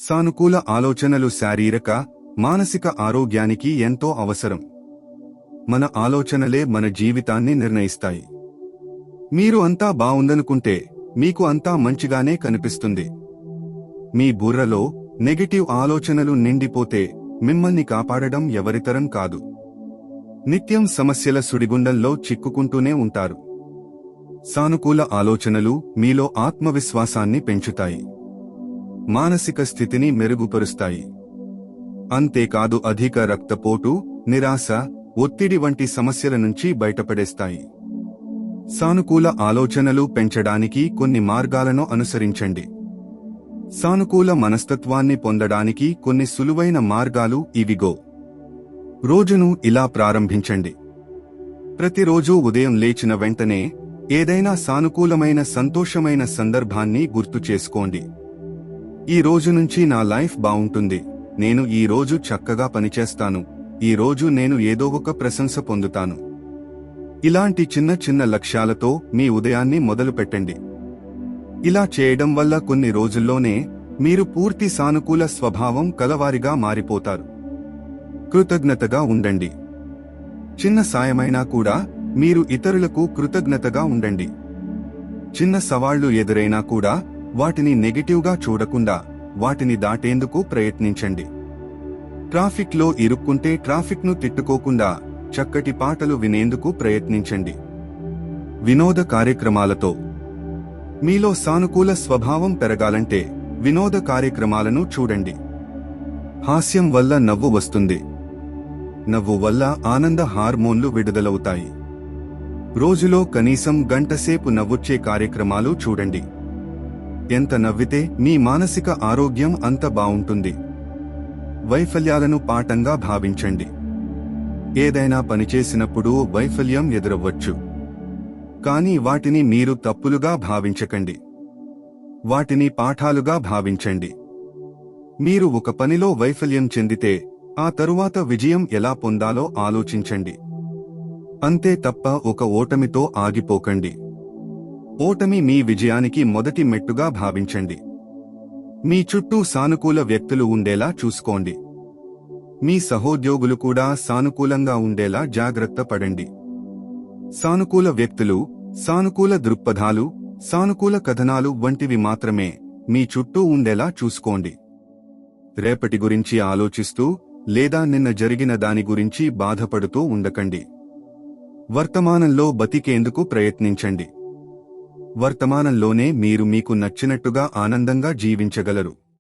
సానుకూల ఆలోచనలు శారీరక మానసిక ఆరోగ్యానికి ఎంతో అవసరం. మన ఆలోచనలే మన జీవితాన్ని నిర్ణయిస్తాయి. మీరు అంతా బావుందనుకుంటే మీకు అంతా మంచిగానే కనిపిస్తుంది. మీ బుర్రలో నెగటివ్ ఆలోచనలు నిండిపోతే మిమ్మల్ని కాపాడడం ఎవరితరం కాదు. నిత్యం సమస్యల సుడిగుండంలో చిక్కుకుంటూనే ఉంటారు. సానుకూల ఆలోచనలు మీలో ఆత్మవిశ్వాసాన్ని పెంచుతాయి. మానసిక స్థితిని మెరుగుపరుస్తాయి. అంతేకాదు అధిక రక్తపోటు నిరాశ ఒత్తిడి వంటి సమస్యల నుంచి బయటపడేస్తాయి. సానుకూల ఆలోచనలు పెంచడానికి కొన్ని మార్గాలను అనుసరించండి. సానుకూల మనస్తత్వాన్ని పొందడానికి కొన్ని సులువైన మార్గాలు ఇవిగో. రోజును ఇలా ప్రారంభించండి. ప్రతిరోజూ ఉదయం లేచిన వెంటనే ఏదైనా సానుకూలమైన సంతోషమైన సందర్భాన్ని గుర్తు చేసుకోండి. ఈ రోజు నుంచి నా లైఫ్ బాగుంటుంది నేను ఈ రోజు చక్కగా పనిచేస్తాను. ఈ రోజు నేను ఏదో ఒక ప్రశంస పొందుతాను. ఇలాంటి చిన్న చిన్న లక్ష్యాలతో మీ ఉదయాన్ని మొదలు పెట్టండి. ఇలా చేయడం వల్ల కొన్ని రోజుల్లోనే మీరు పూర్తి సానుకూల స్వభావం కలవారిగా మారిపోతారు. కృతజ్ఞతగా ఉండండి. చిన్న సాయమైనా కూడా మీరు ఇతరులకు కృతజ్ఞతగా ఉండండి. చిన్న సవాళ్ళు ఎదురైనా కూడా వాటిని నెగటివ్గా చూడకుండా వాటిని దాటేందుకు ప్రయత్నించండి. ట్రాఫిక్లో ఇరుక్కుంటే ట్రాఫిక్ను తిట్టుకోకుండా చక్కటి పాటలు వినేందుకు ప్రయత్నించండి. వినోద కార్యక్రమాలతో. మీలో సానుకూల స్వభావం పెరగాలంటే వినోద కార్యక్రమాలను చూడండి. హాస్యం వల్ల నవ్వు వస్తుంది. నవ్వు వల్ల ఆనంద హార్మోన్లు విడుదలవుతాయి. రోజులో కనీసం గంటసేపు నవ్వుచ్చే కార్యక్రమాలు చూడండి. ఎంత నవ్వితే మీ మానసిక ఆరోగ్యం అంత బావుంటుంది. వైఫల్యాలను పాఠంగా భావించండి. ఏదైనా పనిచేసినప్పుడు వైఫల్యం ఎదురవ్వచ్చు. కానీ వాటిని మీరు తప్పులుగా భావించకండి. వాటిని పాఠాలుగా భావించండి. మీరు ఒక పనిలో వైఫల్యం చెందితే ఆ తరువాత విజయం ఎలా పొందాలో ఆలోచించండి. అంతే తప్ప ఒక ఓటమితో ఆగిపోకండి. ఓటమి మీ విజయానికి మొదటి మెట్టుగా భావించండి. మీ చుట్టూ సానుకూల వ్యక్తులు ఉండేలా చూసుకోండి. మీ సహోద్యోగులు కూడా సానుకూలంగా ఉండేలా జాగ్రత్త పడండి. సానుకూల వ్యక్తులు సానుకూల దృక్పథాలు సానుకూల కథనాలు వంటివి మాత్రమే మీ చుట్టూ ఉండేలా చూసుకోండి. రేపటి గురించి ఆలోచిస్తూ లేదా నిన్న జరిగిన దాని గురించి బాధపడుతూ ఉండకండి. వర్తమానంలో బతికేందుకు ప్రయత్నించండి. వర్తమానంలోనే మీరు మీకు నచ్చినట్టుగా ఆనందంగా జీవించగలరు.